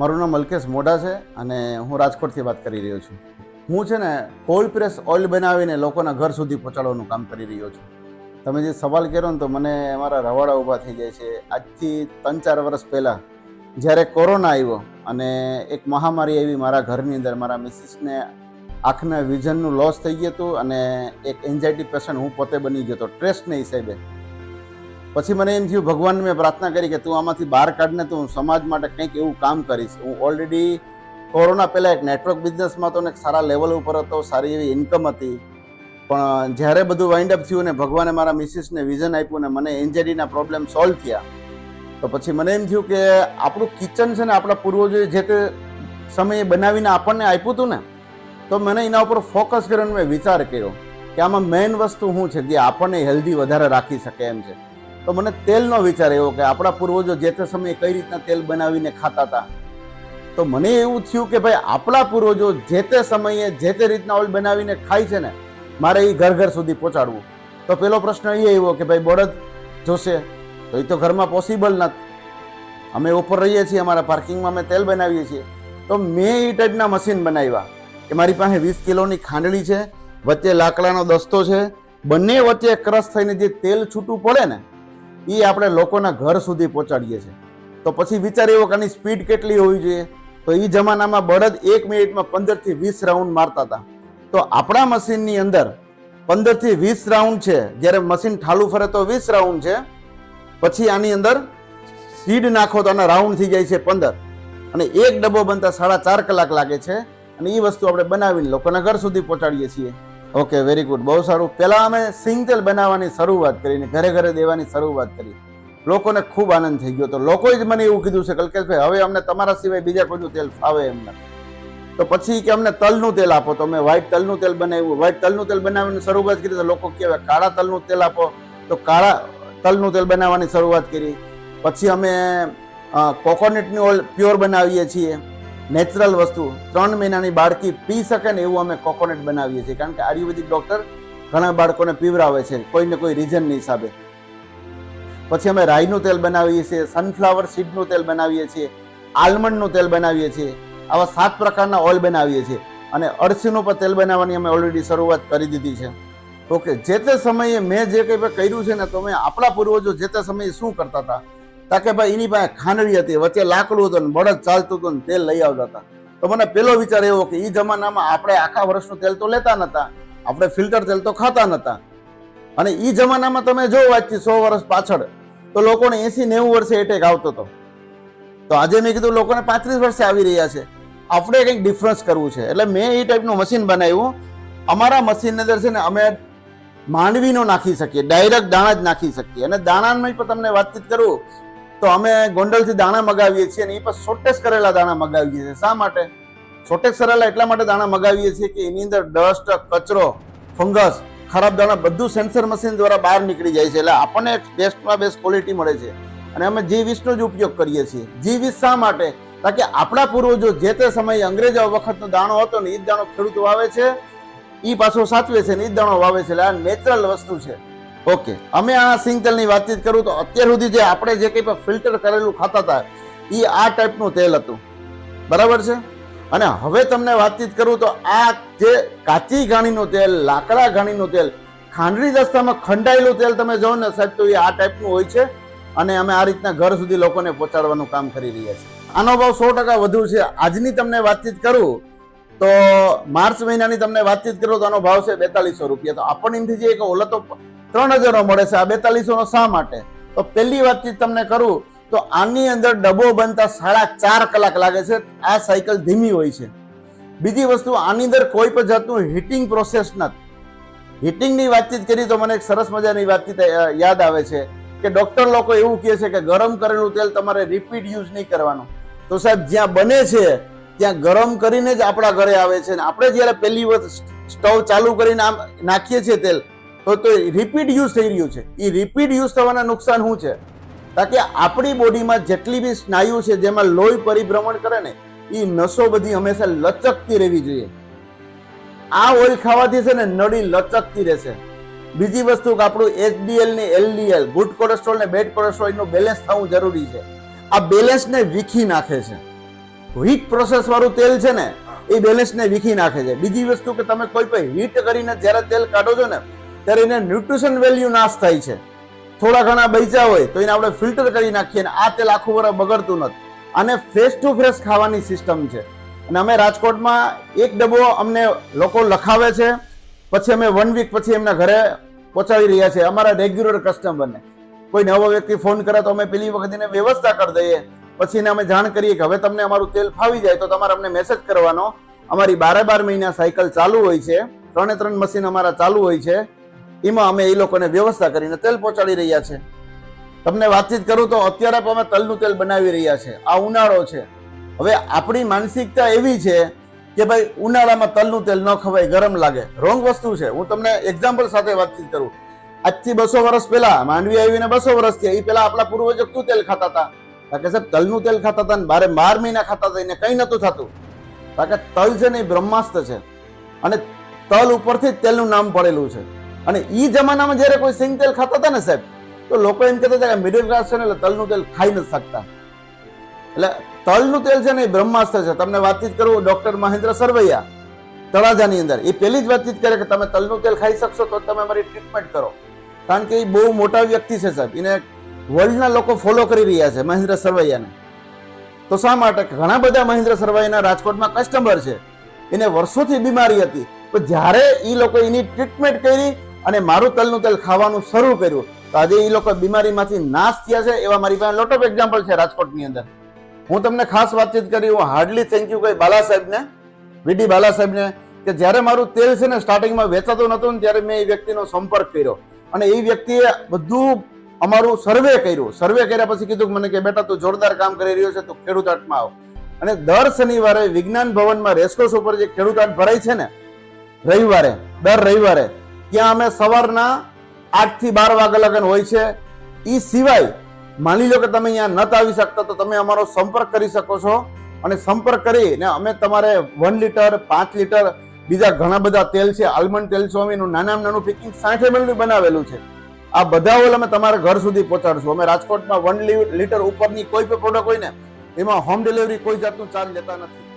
મારું નામ મલકેશ મોઢા છે અને હું રાજકોટથી વાત કરી રહ્યો છું. હું છે ને કોલ્ડ પ્રેસ ઓઇલ બનાવીને લોકોના ઘર સુધી પહોંચાડવાનું કામ કરી રહ્યો છું. તમે જે સવાલ કર્યો ને તો મને મારા રવાડા ઊભા થઈ જાય છે. આજથી ત્રણ ચાર વર્ષ પહેલાં જ્યારે કોરોના આવ્યો અને એક મહામારી આવી મારા ઘરની અંદર, મારા મિસિસને આંખના વિઝનનું લોસ થઈ ગયું હતું અને એક એન્ઝાયટી પેશન્ટ હું પોતે બની ગયો હતો. ટ્રેસને હિસાબે પછી મને એમ થયું, ભગવાનને મેં પ્રાર્થના કરી કે તું આમાંથી બહાર કાઢને તો હું સમાજ માટે કંઈક એવું કામ કરીશ. હું ઓલરેડી કોરોના પહેલાં એક નેટવર્ક બિઝનેસમાં તો એક સારા લેવલ ઉપર હતો, સારી એવી ઇન્કમ હતી. પણ જ્યારે બધું વાઇન્ડ અપ થયું ને ભગવાને મારા મિસિસને વિઝન આપ્યું ને મને એન્ઝાઇટીના પ્રોબ્લેમ સોલ્વ થયા. તો પછી મને એમ થયું કે આપણું કિચન છે ને, આપણા પૂર્વજોએ જે તે સમયે બનાવીને આપણને આપ્યું હતું ને, તો મને એના ઉપર ફોકસ કરીને મેં વિચાર કર્યો કે આમાં મેઇન વસ્તુ શું છે? જે આપણને હેલ્ધી વધારે રાખી શકે એમ છે. તો મને તેલનો વિચાર એવો કે આપણા પૂર્વજો જે તે સમયે કઈ રીતના તેલ બનાવીને ખાતા હતા. તો મને એવું થયું કે ભાઈ, આપણા પૂર્વજો જે તે સમયે જે તે રીતના ઓઇલ બનાવીને ખાય છે ને, મારે એ ઘર ઘર સુધી પહોંચાડવું. તો પેલો પ્રશ્ન એ આવ્યો કે ભાઈ, બળદ જોશે, તો એ તો ઘરમાં પોસિબલ નથી. અમે ઉપર રહીએ છીએ, અમારા પાર્કિંગમાં અમે તેલ બનાવીએ છીએ. તો મેં એ ટાઈપના મશીન બનાવ્યા કે મારી પાસે વીસ કિલોની ખાંડણી છે, વચ્ચે લાકડાનો દસ્તો છે, બંને વચ્ચે ક્રશ થઈને જે તેલ છૂટું પડે ને એ આપણે લોકોના ઘર સુધી પહોંચાડીએ છીએ. તો પછી વિચાર એવો કે સ્પીડ કેટલી હોવી જોઈએ? તો એ જમાનામાં બળદ એક મિનિટમાં પંદરથી વીસ રાઉન્ડ મારતા હતા. તો આપણા મશીનની અંદર પંદરથી વીસ રાઉન્ડ છે. જ્યારે મશીન ઠાલું ફરે તો વીસ રાઉન્ડ છે. પછી આની અંદર સીડ નાખો તો આના રાઉન્ડ થઈ જાય છે પંદર. અને એક ડબ્બો બનતા સાડા ચાર કલાક લાગે છે. અને એ વસ્તુ આપણે બનાવીને લોકોના ઘર સુધી પહોંચાડીએ છીએ. ઓકે વેરી ગુડ બહુ સારું. પહેલાં અમે સિંગ તેલ બનાવવાની શરૂઆત કરીને ઘરે ઘરે દેવાની શરૂઆત કરી. લોકોને ખૂબ આનંદ થઈ ગયો તો લોકોએ જ મને એવું કીધું છે, કલ્કેશભાઈ, હવે અમને તમારા સિવાય બીજા કોઈનું તેલ ફાવે એમ નથી. તો પછી કે, અમને તલનું તેલ આપો. તો મેં વ્હાઈટ તલનું તેલ બનાવ્યું. વ્હાઈટ તલનું તેલ બનાવીને શરૂઆત કરી તો લોકો કહેવાય કાળા તલનું તેલ આપો. તો કાળા તલનું તેલ બનાવવાની શરૂઆત કરી. પછી અમે કોકોનટની ઓઇલ પ્યોર બનાવીએ છીએ. નેચરલ વસ્તુ. ત્રણ મહિનાની બાળકી પી શકે ને એવું અમે કોકોનટ બનાવીએ છીએ. કારણ કે આયુર્વેદિક ડૉક્ટર ઘણા બાળકોને પીવરાવે છે. કોઈને કોઈ રીઝનની હિસાબે પછી અમે રાઈનું તેલ બનાવીએ છીએ સનફ્લાવર સીડનું તેલ બનાવીએ છીએ, આલમંડનું તેલ બનાવીએ છીએ, આવા સાત પ્રકારના ઓઇલ બનાવીએ છીએ. અને અળસીનું પણ તેલ બનાવવાની અમે ઓલરેડી શરૂઆત કરી દીધી છે. ઓકે, જે તે સમયે મેં જે કંઈ કર્યું છે ને, તો મેં આપણા પૂર્વજો જે તે સમયે શું કરતા હતા? તા કે ભાઈ એની પાસે ખાંડવી હતી, વચ્ચે લાકડું હતું ને બળદ ચાલતું હતું ને તેલ લઈ આવતા હતા. તો મને પેલો વિચાર એવો કે એ જમાનામાં આપણે આખા વર્ષનું તેલ તો લેતા નતા, આપણે ફિલ્ટર તેલ તો ખાતા નતા. અને એ જમાનામાં તમે જો વાંચી સો વર્ષ પાછળ, તો લોકોને એસી નેવું વર્ષે એટેક આવતો હતો. તો આજે મેં કીધું લોકોને પાંત્રીસ વર્ષે આવી રહ્યા છે. આપણે કંઈક ડિફરન્સ કરવું છે. એટલે મેં એ ટાઈપનું મશીન બનાવ્યું. અમારા મશીનની અંદર છે ને અમે માંડવીનો નાખી શકીએ ડાયરેક્ટ દાણા જ નાખી શકીએ. અને દાણાની પણ તમને વાતચીત કરું તો અમે ગોંડલથી દાણા મગાવીએ છીએ અને એ પણ શોર્ટેજ કરેલા દાણા મગાવીએ છીએ. શા માટે? શોર્ટેજ કરેલા એટલા માટે દાણા મગાવીએ છીએ કે એની અંદર ડસ્ટ કચરો ફંગસ ખરાબ દાણા બધું સેન્સર મશીન દ્વારા બહાર નીકળી જાય છે. એટલે આપણને બેસ્ટમાં બેસ્ટ ક્વોલિટી મળે છે. અને અમે જી વીસનો જ ઉપયોગ કરીએ છીએ. જી વીસ શા માટે? કારણ કે આપણા પૂર્વજો જે તે સમયે અંગ્રેજો વખતનો દાણો હતો ને એ જ દાણો ખેડૂતો વાવે છે એ પાછો સાચવે છે ને એ જ દાણો વાવે છે. એટલે આ નેચરલ વસ્તુ છે. ઓકે. અમે આ સિંગ તેલની વાતચીત કરું તો અત્યાર સુધી જે આપણે જે કંઈ પણ ફિલ્ટર કરેલું ખાતા હતા, એ આ ટાઈપનું તેલ હતું. બરાબર છે? અને હવે તમને વાતચીત કરું તો આ જે કાચી ઘાણીનું તેલ, લાકડા ઘાણીનું તેલ, ખાંડરી દસ્તામાં ખંડાયેલું તેલ તમે જોવો ને સાહેબ, તો એ આ ટાઈપનું હોય છે. અને અમે આ રીતના ઘર સુધી લોકોને પહોંચાડવાનું કામ કરી રહ્યા છીએ. આનો ભાવ સો ટકા વધુ છે. આજની તમને વાતચીત કરું તો માર્ચ મહિનાની તમને વાતચીત કરો તો આનો ભાવ છે બેતાલીસો રૂપિયા. તો આપણને એમથી જે એક ઓલા તો ત્રણ હજારનો મળે છે, આ બેતાલીસોનો શા માટે? તો પહેલી વાતચીત તમને કરું તો આની અંદર ડબ્બો બનતા સાડા ચાર કલાક લાગે છે, આ સાયકલ ધીમી હોય છે. બીજી વસ્તુ, આની અંદર કોઈ પણ જાતનું હીટિંગ પ્રોસેસ નથી. હીટિંગની વાતચીત કરી તો મને એક સરસ મજાની વાતચીત યાદ આવે છે કે ડૉક્ટર લોકો એવું કહે છે કે ગરમ કરેલું તેલ તમારે રિપીટ યુઝ નહીં કરવાનું. તો સાહેબ, જ્યાં બને છે ત્યાં ગરમ કરીને જ આપણા ઘરે આવે છે અને આપણે જ્યારે પહેલી વખત સ્ટવ ચાલુ કરીને આમ નાખીએ છીએ તેલ, તો તો રિપીટ યુઝ થઈ રહ્યું છે. એ રિપીટ યુઝ થવાના નુકસાન શું છે? કારણ કે આપણી બોડીમાં જેટલી બી સ્નાયુ છે, જેમાં લોહી પરિભ્રમણ કરે ને એ નસો બધી હંમેશા લચકતી રહેવી જોઈએ. આ ઓઇલ ખાવાથી છે ને નળી લચકતી રહેશે. બીજી વસ્તુ કે આપણું એચડીએલ ને એલડીએલ, ગુડ કોલેસ્ટ્રોલ ને બેડ કોલેસ્ટ્રોલનું બેલેન્સ થવું જરૂરી છે. આ બેલેન્સને વીખી નાખે છે. હીટ પ્રોસેસ વાળું તેલ છે ને, એ બેલેન્સને વીખી નાખે છે. બીજી વસ્તુ કે તમે કોઈ પણ હીટ કરીને જ્યારે તેલ કાઢો છો ને, ત્યારે એને ન્યુટ્રિશન વેલ્યુ નાશ થાય છે. થોડા ઘણા બચ્યા હોય, તો એને આપણે ફિલ્ટર કરી નાખીએ અને આ તેલ આખું વરસ બગડતું નથી. અને ફ્રેશ ટુ ફ્રેશ ખાવાની સિસ્ટમ છે. અને અમે રાજકોટમાં એક ડબ્બો અમને લોકો લખાવે છે. પછી અમે વન વીક પછી એમના ઘરે પહોંચાડી રહ્યા છે અમારા રેગ્યુલર કસ્ટમરને કોઈ નવો વ્યક્તિ ફોન કરે તો અમે પેલી વખત એને વ્યવસ્થા કરી દઈએ. પછી અમે જાણ કરીએ કે હવે તમને અમારું તેલ ફાવી જાય તો તમારે અમને મેસેજ કરવાનો. અમારી બારે બાર મહિના સાયકલ ચાલુ હોય છે. ત્રણે ત્રણ મશીન અમારા ચાલુ હોય છે. એમાં અમે એ લોકોને વ્યવસ્થા કરીને તેલ પહોંચાડી રહ્યા છે. તમને વાતચીત કરું તો અત્યારે પણ અમે તલનું તેલ બનાવી રહ્યા છે. આ ઉનાળો છે. હવે આપણી માનસિકતા એવી છે કે ભાઈ ઉનાળામાં તલનું તેલ ન ખવાય, ગરમ લાગે. રોંગ વસ્તુ છે. હું તમને એક્ઝામ્પલ સાથે વાતચીત કરું. આજથી બસો વર્ષ પહેલા માંડવી આવીને બસો વર્ષ થયા. એ પહેલા આપણા પૂર્વજો કયું તેલ ખાતા હતા? કે સાહેબ, તલનું તેલ ખાતા હતા ને બારે બાર મહિના ખાતા હતા, એને કંઈ નહોતું થતું. કારણ કે તલ છે ને એ બ્રહ્માસ્ત્ર છે. અને તલ ઉપરથી જ તેલનું નામ પડેલું છે. અને એ જમાનામાં જ્યારે કોઈ સિંગ તેલ ખાતા હતા ને સાહેબ, તો લોકો એમ કહેતા હતા કે મિડલ ક્લાસ છે ને એટલે તલનું તેલ ખાઈ નથી શકતા. એટલે તલનું તેલ છે ને એ બ્રહ્માસ્ત્ર છે. તમને વાતચીત કરું ડૉક્ટર મહેન્દ્ર સરવૈયા તળાજાની અંદર. એ પહેલી જ વાતચીત કરે કે તમે તલનું તેલ ખાઈ શકશો તો તમે અમારી ટ્રીટમેન્ટ કરો. કારણ કે એ બહુ મોટા વ્યક્તિ છે સાહેબ. એને વર્લ્ડના લોકો ફોલો કરી રહ્યા છે મહેન્દ્ર સરવૈયાને. તો શા માટે? ઘણા બધા મહેન્દ્ર સરવૈયાના રાજકોટમાં કસ્ટમર છે. એને વર્ષોથી બીમારી હતી. તો જ્યારે એ લોકો એની ટ્રીટમેન્ટ કરી અને મારું તલનું તેલ ખાવાનું શરૂ કર્યું, તો આજે એ લોકો બીમારીમાંથી નાશ થયા છે એવા મારી પાસે લોટ ઓફ એક્ઝામ્પલ છે રાજકોટની અંદર. હું તમને ખાસ વાતચીત કરી, હું હાર્ડલી થેન્ક યુ કહી બાલા સાહેબને વીડી બાલા સાહેબને, કે જ્યારે મારું તેલ છે ને સ્ટાર્ટિંગમાં વેચાતું નહોતું ને ત્યારે મેં એ વ્યક્તિનો સંપર્ક કર્યો. અને એ વ્યક્તિએ બધું અમારું સર્વે કર્યું. સર્વે કર્યા પછી કીધું કે મને કે, બેટા, તું જોરદાર કામ કરી રહ્યો છે, તો ખેડૂત આટમાં આવ. અને દર શનિવારે વિજ્ઞાન ભવનમાં રેસકોર્સ ઉપર જે ખેડૂત આટ ભરાય છે ને, રવિવારે, દર રવિવારે, ત્યાં અમે સવારના આઠથી બાર વાગ્યા લગન હોય છે. એ સિવાય, માની લો કે તમે અહીંયા નત આવી શકતા, તો તમે અમારો સંપર્ક કરી શકો છો. અને સંપર્ક કરીને અમે તમારે વન લીટર પાંચ લીટર બીજા ઘણા બધા તેલ છે આલમંડ તેલ સ્વામીનું નાનામાં નાનું પેકિંગ સાઠ એમએલનું બનાવેલું છે. આ બધા ઓલ અમે તમારા ઘર સુધી પહોંચાડશું. અમે રાજકોટમાં વન લીટર ઉપરની કોઈ પણ પ્રોડક્ટ હોય ને, એમાં હોમ ડિલિવરી કોઈ જાતનું ચાર્જ લેતા નથી.